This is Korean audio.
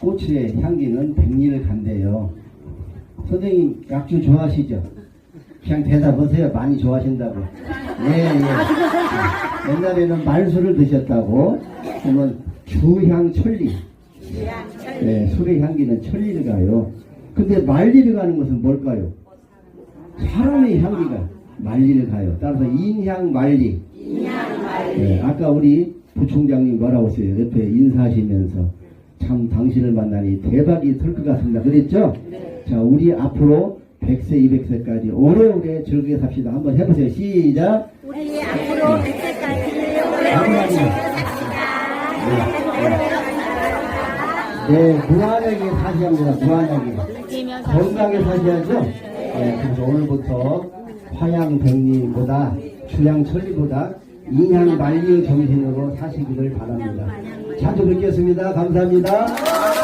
꽃의 향기는 백리를 간대요. 선생님 약주 좋아하시죠? 그냥 대답하세요. 많이 좋아하신다고. 예, 예. 옛날에는 말술을 드셨다고. 그러면 주향 천리. 예, 술의 향기는 천리를 가요. 근데 말리를 가는 것은 뭘까요? 사람의 향기가 말리를 가요. 따라서 인향 말리. 예, 아까 우리 부총장님 뭐라고 했어요? 옆에 인사하시면서 참 당신을 만나니 대박이 털것 같습니다. 그랬죠? 자, 우리 앞으로 100세, 200세까지 오래오래 즐겁게 삽시다. 한번 해보세요. 시작. 우리 앞으로 100세까지 오래오래 네, 무한하게 사시합니다. 무한하게. 건강하게 사셔야죠. 네, 그래서 오늘부터 화양 백리보다 주양 천리보다 인양 만리 정신으로 사시기를 바랍니다. 자주 뵙겠습니다. 감사합니다.